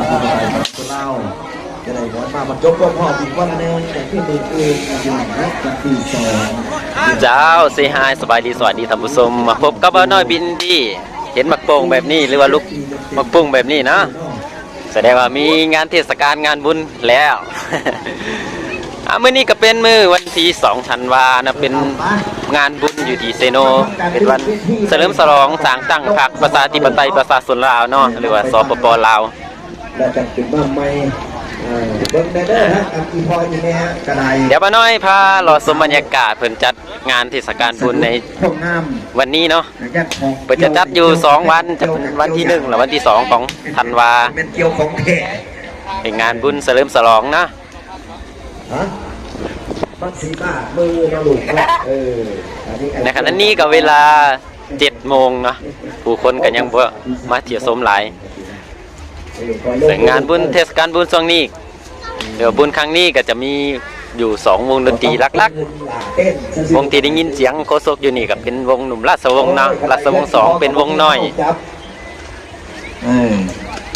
าธิปไตยของคนเล่าจะได้ร้อนมาบรรจบก็พ่อปีวันหนึงแต่ที่มืออื่นอยู่นะกันปีสองเจ้าเซฮายสบายดีสวัสดีท่านผู้ชมมาพบกับบ้าน้อยบินดี เห็นมักโป่งแบบนี้หรือว่าลูกมักปุ้งแบบนี้นะ แสดงว่ามีงานเทศกาลงานบุญแล้วอะมื้อนี้ก็เป็นมือวันที่2ธันวานะเป็นงานบุญอยู่ที่เซโน เป็นวันเฉลิมฉลองสางตั้งพรรคประชาธิปไตยประชาชนลาวเนาะหรือว่าสปปลาว และจัดขึ้นมาใหม่เอ่อเบิ้งแดเดอร์ฮะกับอีพอยนี่แม่ฮะกระไดเดี๋ยวบ้าน้อยพารอชมบรรยากาศเพิ่นจัดงานเทศกาลบุญในห้องน้วันนี้เนาะำยัดของเปิดจะจัดอยู่ 2 วันจะเป็นวันที่1และวันที่ 2 ของธันวาเป็นเกี่ยวของแท้เป็นงานบุญเฉลิมฉลองนะฮะมันสีบ้ามือเราลูกว่าเอออันนี้ในขณะนี้ก็เวลา7โมงเนาะผู้คนก็ยังบ่มาเที่ยวชมหลาย แต่งานบุญเทศกาลบุญช่วงนี้ เดี๋ยวบุญครั้งนี้ก็จะมีอยู่2วงดนตรีหลักๆ วงที่ได้ยินเสียงโคศกอยู่นี่ก็เป็นวงหนุ่มราชวงศ์เนาะราชวงศ์สองเป็นวงน้อยเออ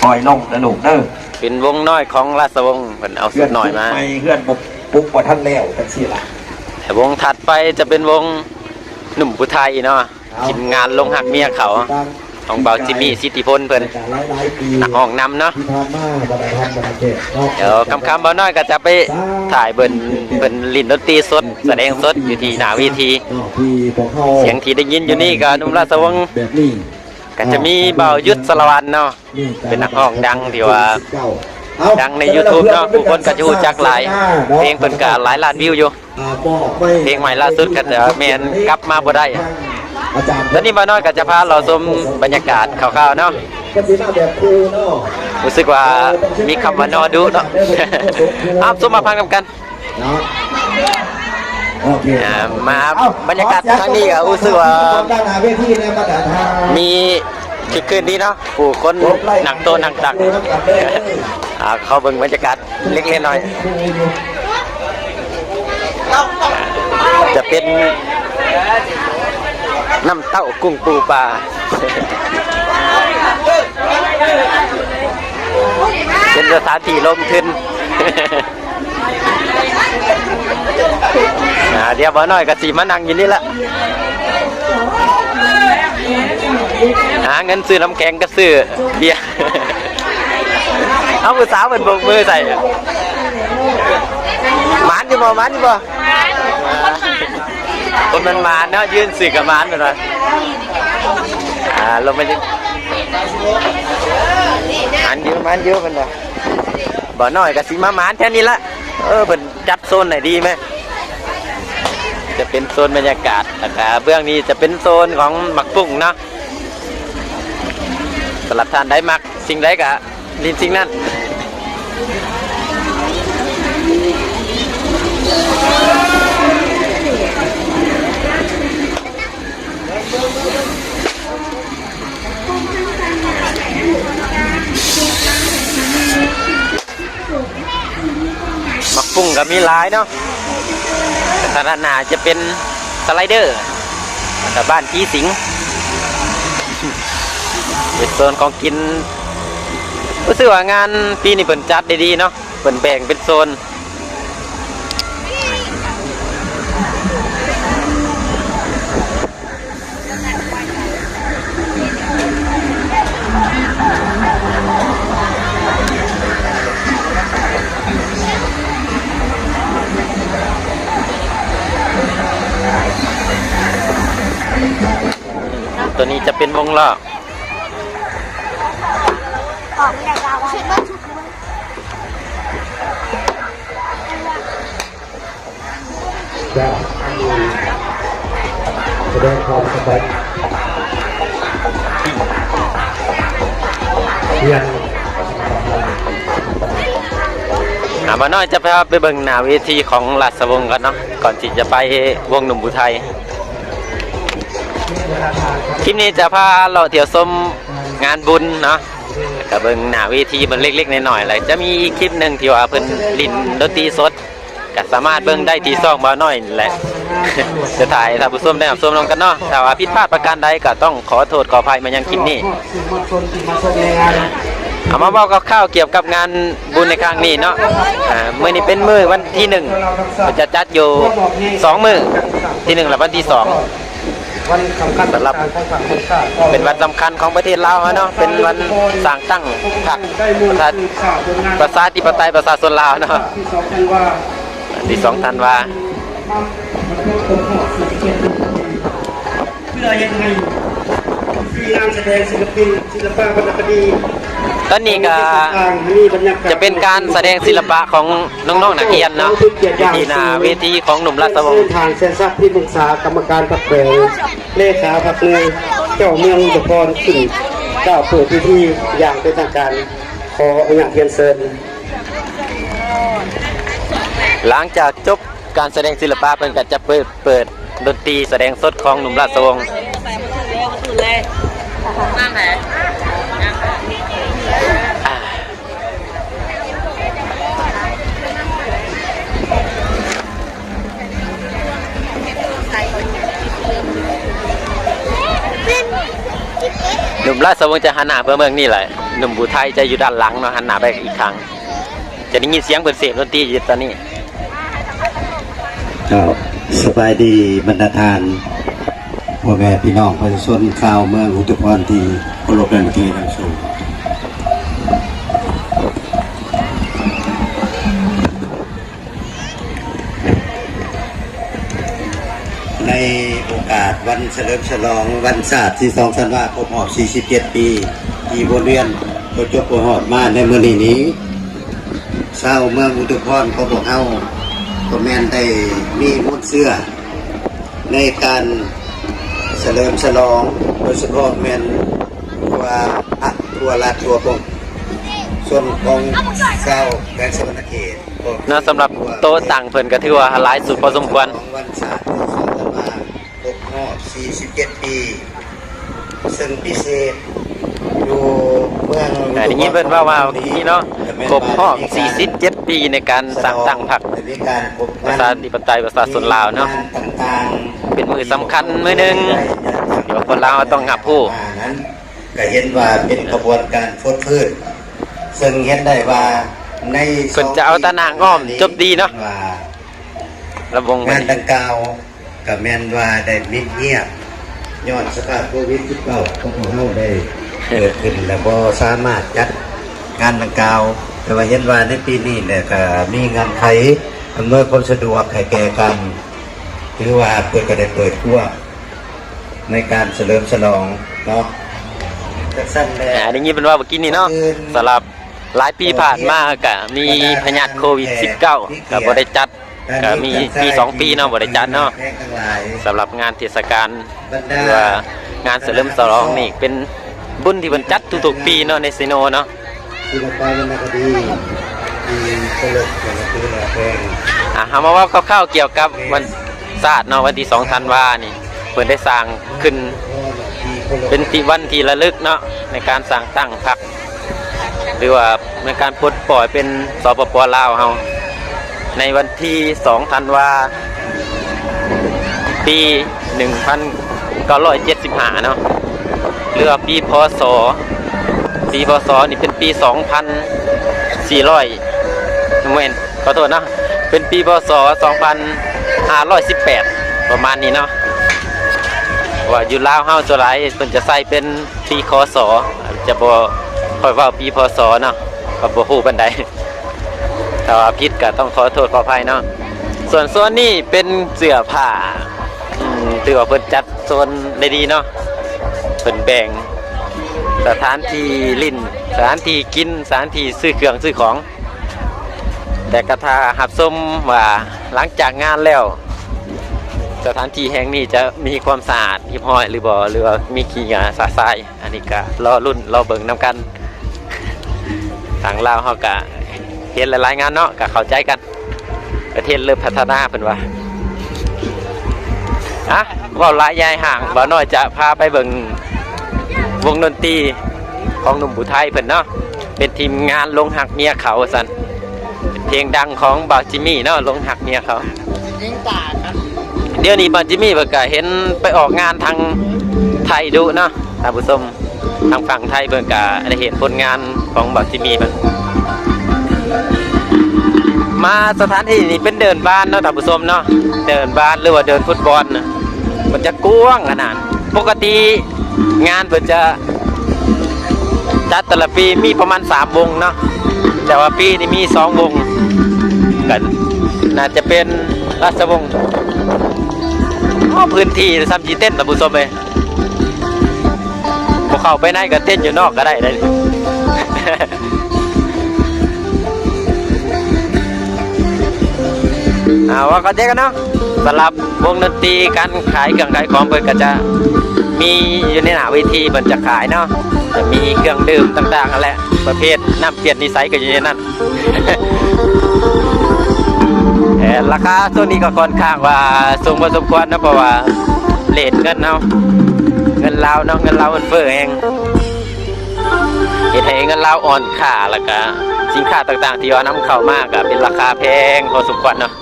คอยลงนะลูกเด้อเป็นวงน้อยของราชวงศ์เพิ่นเอาสุดน้อยมาไม่เพื่อนปุ๊บปุ๊บกว่าท่านแล้วจังซี่ล่ะแต่วงถัดไปจะเป็นวงหนุ่มผู้ไทยเนาะทีมงานลงหักเมียเขา ของเบาจิมมี่สิทธิพลเพิ่นหลายหลายๆปีนักห้องนำเนาะที่ผ่านมาบัดทำบัดเทศนอกเดี๋ยวคำคำๆเบาน้อยก็จะไปถ่ายเบิ่นเบิ่นลินดนตรีสด แสดงสดอยู่ที่หน้าเวทีนอกที่พวกเขาเสียงที่ได้ยินอยู่นี่ก็หนุ่มราชวงศ์แบบนี้ก็จะมีเบายุทธสารวันเนาะเป็นนักร้องดังที่ว่าเอาดังใน YouTube เนาะผู้คนก็จะรู้จักหลาย เพลงเพิ่นก็หลายล้านวิวอยู่อ่าบอกไว้เพลงใหม่ล่าสุดก็จะแม่นกลับมาบ่ได้อาจารย์ แล้วนี่เบาน้อยก็จะพาเราชมบรรยากาศคร่าวๆเนาะก็สีหน้าแบบครูเนาะรู้สึกว่ามีคำว่านอดูเนาะอ้าวสมมาพังกันเนาะโอเคอ่ามาบรรยากาศครั้งนี้ก็รู้สึกว่าด้านหน้าเวทีเนี่ยมาตรฐานมีคึกคืนดีเนาะผู้คนหนักโตหนักตักอ่าเขาเบิ่งบรรยากาศเล็กๆน้อยๆจะเป็น น้ำเต้ากุ้งปูปลาเป็นสถานที่ลมทึนอ่าเดี๋ยวบ่น้อยก็สิมานั่งอยู่นี่ละหาเงินซื้อน้ำแข็งก็ซื้อเบียร์เอาผู้สาวเป็นโบกมือใส่หมานอยู่บ่หมานอยู่บ่ คนมันมานเนาะยืนสื่อกับมานไปเลยอ่าลงไปดิมานเยอะมานเยอะเป็นบ่บ่น้อยก็สิมามานแค่นี้ละเออเป็นจัดโซนไหนดีไหมจะเป็นโซนบรรยากาศแต่เบื้องนี้จะเป็นโซนของหมักปุ้งเนาะสำหรับท่านได้มักสิ่งใดกะลินสิ่งนั้น มักปุ้งก็มีหลายเนาะสถานาจะเป็นสไลเดอร์แต่บ้านผีสิงเป็นโซนของกินรู้สึกว่างานปีนี้เปิ่นจัดได้ดีเนาะเปิ่นแบ่งเป็นโซน ตัวนี้จะเป็นวงล้อออกไม่ได้เราชุดว่าชุดมันจะแสดงความสบายเรียนอ่ามาน้อยจะพาไปเบิ่งหน้าเวทีของราชวงศ์กันเนาะก่อนที่จะไปวงหนุ่มบุไทย คลิปนี้จะพาเราเที่ยวชมงานบุญเนาะแล้วก็เบิ่งหน้าเวทีมันเล็กๆน้อยๆเลยจะมีอีกคลิปหนึ่งที่ว่าเพิ่นลินดนตรีสดก็สามารถเบิ่งได้ที่ซ่องบ่าน้อยแหละจะถ่ายท่านผู้ชมได้รับชมนำกันเนาะถ้าว่าผิดพลาดประการใดก็ต้องขอโทษขออภัยมายังคลิปนี้เอามาบอกคร่าวเกี่ยวกับงานบุญในครั้งนี้เนาะอ่ามื้อนี้เป็นมื้อวันที่หนึ่งจะจัดอยู่สองมื้อที่หนึ่งและวันที่สอง วันสำคัญสำหรับเป็นวันสำคัญของประเทศลาวเนาะเป็นวันสร้างตั้งพรรคได้มูลประชาคือข่าวผลงานประชาธิปไตยประชาชนลาวเนาะที่สองกันวาที่สองธันวาเจ็ดปีเพื่อยังไงคืองานแสดงศิลปินศิลปะวรรณคดี ตอนนี้ก็ต่างๆมีบรรยากาศจะเป็นการแสดงศิลปะของน้องๆนักเรียนเนาะอยู่ที่หน้าเวทีของหนุ่มราชวงศ์ทางเส้นทรัพย์ที่ปรึกษากรรมการพักแปลงเลขาพักเมืองเจ้าเมืองอุตพรขึ้นเจ้าเปิดพิธีอย่างเป็นทางการขออนุญาตเรียนเชิญหลังจากจบการแสดงศิลปะเพิ่นก็จะเปิดเปิดดนตรีแสดงสดของหนุ่มราชวงศ์อ่า นุ่มราชวงศ์จะหันหน้าเพื่อเมืองนี่แหละหนุ่มบุไทยจะอยู่ด้านหลังเนาะหันหน้าไปอีกครั้งจะได้ยินเสียงเปิดเสียงดนตรีอยู่ตอนนี้ครับสบายดีบรรดาทานพ่อแม่พี่น้องประชาชนชาวเมืองอุตุพรที่เคารพและนับถือทั้งสูง วันเฉลิมฉลองวันศาสตร์ที่2ธันวาคมรอบ47 ปีที่บนเวียนประจบประหอดมาในมื้อนี้นี้ชาวเมืองอุตุพรเขาบอกเฮาก็แม่นได้มีมุดเสื้อ ในการเฉลิมฉลองโดยเฉพาะแม่นว่าอัตัวลาดตัวปงส่วนของชาวแบงค์สวรรณเขตก็คือเนาะสำหรับโต๊ะต่างเพิ่นก็ถือว่าหลายสุดพอสมควรของวันศาสตร์ที่สองธันวาคม รอบ47ปี ซึ่งพิเศษอยู่เมืองแต่ทีนี้เพิ่นว่าว่านี่เนาะครบรอบ47 ปีในการสร้างตั้งพรรคมีการพบประชาธิปไตยประชาชนลาวเนาะต่างๆเป็นมือสำคัญมือหนึ่งเดี๋ยวคนลาวต้องหับผู้นั้นก็เห็นว่าเป็นกระบวนการฟดพืชซึ่งเห็นได้ว่าในเพิ่นจะเอาตะนางอ้อมจบดีเนาะว่าระวงงานดังกล่าว กับแมนว่าได้มิดเงียบย้อนสภาพโควิด19ของพวกเราได้เกิดขึ้นแล้วบ่สามารถจัดงานดังกล่าว แต่ว่าเห็นว่าในปีนี้เนี่ยก็มีงานไขอำนวยความสะดวกให้แก่กันถือว่าเปิดก็ได้เปิดทั่วในการเฉลิมฉลองเนาะจักสั้นแล้อ่าวได้ยินเป็นว่าเมื่อกี้นี่เนาะสำหรับหลายปีผ่านมาก็มีพยาธิโควิด -19 ก็บ่ได้จัด ก็มีปีสองปีเนาะบ่ได้จัดเนาะแพงทั้งหลายสำหรับงานเทศกาลหรือว่างานเฉลิมฉลองนี่เป็นบุญที่เพิ่นจัดทุกๆปีเนาะในซีโนเนาะศิลปะวรรณคดีที่เฉลิมฉลองคือแหล่แพงอะเอามาเว่าคร่าวๆเกี่ยวกับวันศาสตร์เนาะวันที่2ธันวานี่เพิ่นได้สร้างขึ้นเป็นที่วันที่ระลึกเนาะในการสร้างตั้งพรรคหรือว่าในการปลดปล่อยเป็นสปปลาวเฮา ในวันที่ 2 ธันวา ปี 1975 เนาะหรือว่าปีพศ ปีพศ นี่เป็นปี 2400เว้นขอโทษนะ เป็นปีพศ 2518 ประมาณนี้เนาะว่าอยู่ลาวเฮาตัวไรเพิ่นจะใส่เป็นปีคศจะบ่ค่อยว้าปีพศเนาะก็บ่ฮู้ปานใด ถ้าว่าผิดก็ต้องขอโทษขออภัยเนาะส่วนส่วนนี้เป็นเสื้อผ้าอืมถือว่าเพิ่นจัดโซนได้ดีเนาะเพิ่นแบ่งสถานที่ลิ้นสถานที่กินสถานที่ซื้อเครื่องซื้อของ แต่กระทาหับส้มว่าหลังจากงานแล้ว สถานที่แห่งนี้จะมีความสะอาดเรียบร้อยหรือบ่หรือว่ามีขี้หยาสาทราย อันนี้ก็รอรุ่นรอเบิ่งนํกันทางลาวเฮาก็ เห็นหลายๆงานเนาะก็เข้าใจกัน ประเทศเริ่มพัฒนาเพิ่นว่าอะว้าหลายยายห่างบ่น้อยจะพาไปเบิ่งวงดนตรีของหนุ่มบุไทยเพิ่นเนาะเป็นทีมงานลงหักเมียเขาซั่นเพลงดังของบ่าวจิมมี่เนาะลงหักเมียเขาเดี๋ยวนี้บอลจิมมี่เพิ่นก็เห็นไปออกงานทางไทยดูเนาะท่านผู้ชมทางฝั่งไทยเบิ่งกะได้เห็นผลงานของบักที่มีมัน มาสถานที่นี้เป็นเดินบ้านเนาะท่านผู้ชมเนาะเดินบ้านหรือว่าเดินฟุตบอลนะมันจะกว้างขนาดปกติงานเพิ่นจะจัดแต่ละปีมีประมาณ 3 วงเนาะแต่ว่าปีนี้มี 2 วงกันน่าจะเป็นราชวงศ์พื้นที่ซ้ำจีเต้นท่านผู้ชมเลยพวกเข้าไปในก็เต้นอยู่นอกก็ได้เลย ว่าเขาเจ๊กันเนาะสำหรับวงดนตรีการขายเครื่องขายของเพิ่นก็จะมีอยู่ในหน้าเวทีเพิ่นจะขายเนาะจะมีเครื่องดื่มต่างๆนั่นแหละประเภทน้ำเปลี่ยนนิสัยก็อยู่ในนั้นแต่ราคาตัวนี้ก็ค่อนข้างว่าสูงพอสมควรนะเพราะว่าเลทเงินเนาะเงินลาวเนาะเงินลาวมันเฟ้อเองเฮ็ดให้เงินลาวอ่อนค่าแล้วก็สินค้าต่างๆ ที่ว่านำเข้ามาก็เป็นราคาแพงพอสมควรเนาะ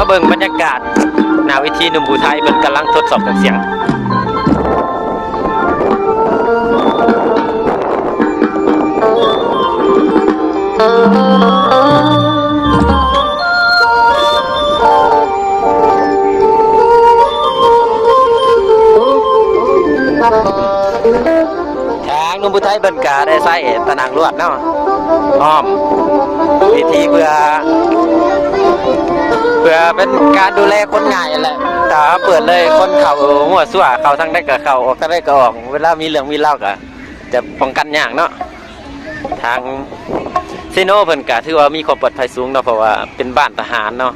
มาเบิ่งบรรยากาศหน้าวิธีหนุ่มบูไทยเพิ่นกำลังทดสอบเครื่องเสียงทงนุ่มบูไทยเพิ่นก็ได้ใส่ตะนางลวดเนาะอ้อมวิธีเพื่อ พื่อเป็นการดูแลคนง่ายนั่แหละแต่ว่าเปิดเลยคนเขาหัวสั่วเขาทั้งได้กับเขาออกทั้งได้ก็ออก เวลามีเรื่องมีเล่าก็จะป้องกันอย่ากเนาะทางเซโนเพิ่นก็ถือว่ามีความปลอดภัยสูงเนาะเพราะว่าเป็นบ้านทหารเนาะ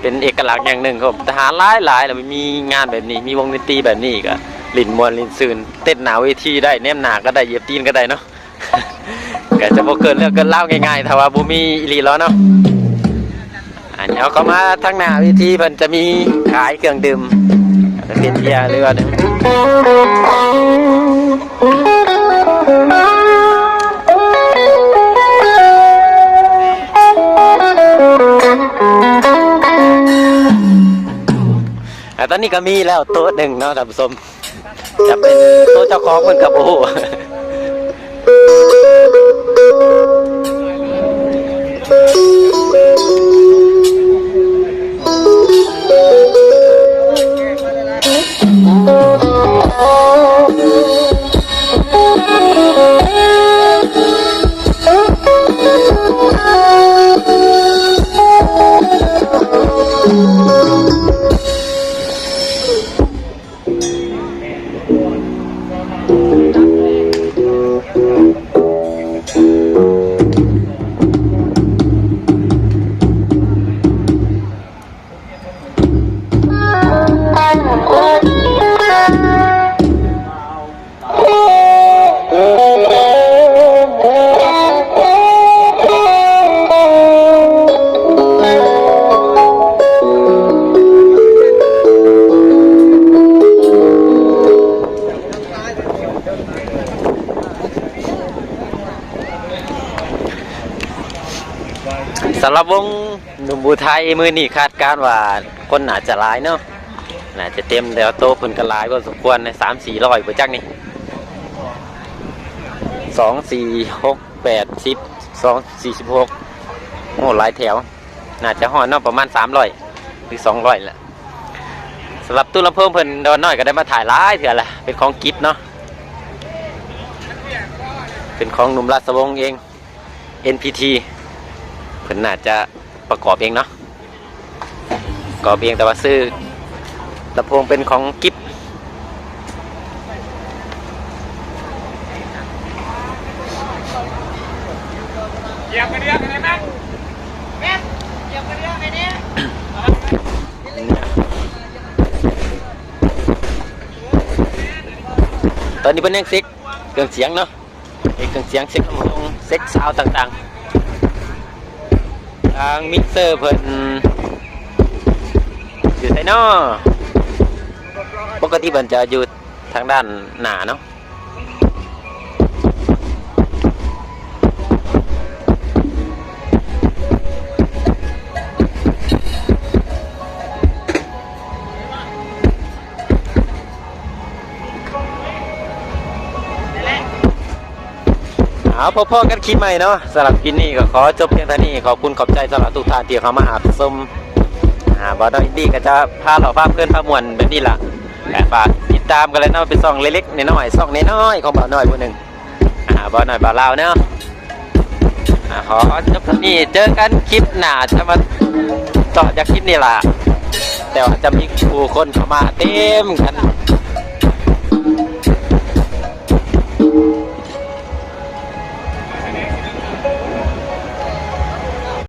เป็นเอกลักษณ์อย่างหนึ่งของทหารหลายหลายแล้วมีงานแบบนี้ มีวงดนตรีแบบนี้ก็ลินมวนลินซืนเต้นหนาเวทีได้แนมหนาก็ได้เยียบตีนก็ได้เนาะก็จะบ่เกินเรื่องเกินเล่าง่ายๆถ้าว่าบ่มีอีหลีแล้วเนาะ อันนี้เขามาทางหน้าวิธีเพิ่นจะมีขายเครื่องดื่มจะเป็นเบียร์หรือว่าหนึ่งตอนนี้ก็มีแล้วโต๊ะหนึ่งเนาะท่านผู้ชมจะเป็นโต๊ะเจ้าของเหมือนกับโอ้ำหรับวงหนุ่มบูไทยมือนี่คาดการว่าคนน่าจะหลายเนาะน่าจะเต็มแต่ว่าโต๊ะเพิ่นก็หลายก็สมควรในสามสี่ร้อยประจักนี่สองสี่หกแปดสิบสองสี่สิบหกโอ้หลายแถว น่าจะห่อเนาะประมาณสามร้อยหรือสองร้อยแหละสำหรับตู้ลำโพงเพิ่นดอนน้อยก็ได้มาถ่ายหลายเถื่อละเป็นของกิฟเนาะเป็นของหนุ่มราชวงศ์เอง NPT พิ่นน่าจจะประกอบเองเนาะประกอบเองแต่ว่าซื้อลำโพงเป็นของกิฟเยียบไปเรียกอะไรนะแม่เหยียบไปเรียกไอ้เนี่ยตอนนี้เป็นเรื่องเซ็กเครื่องเสียงเนาะเครื่องเสียงเซ็กลำโพงเซ็กซาวต่างๆ ทางมิกเซอร์เพิ่นอยู่ไสนอปกติเพิ่นจะอยู่ทางด้านหน้าเนาะ เอาพอๆกันคลิปใหม่เนาะสำหรับคลิปนี้ก็ขอจบเพียงเท่านี้ขอบคุณขอบใจสำหรับทุกท่านที่เข้ามาหาชมอ่าบอดอินดี้ก็จะพาเราพาเพื่อนพามวลแบบนี้ล่ะแต่ฝากติดตามกันเลยเนาะเป็นซองเล็กๆน้อยๆซองน้อยๆของบ่าวน้อยผู้หนึ่งอ่าบ่าวน้อยบ่าวลาวเนาะอ่าขอจบเท่านี้เจอกันคลิปหน้าจะมาต่อจากคลิปนี้ล่ะแต่ว่าจะมีผู้คนเข้ามาเต็มกัน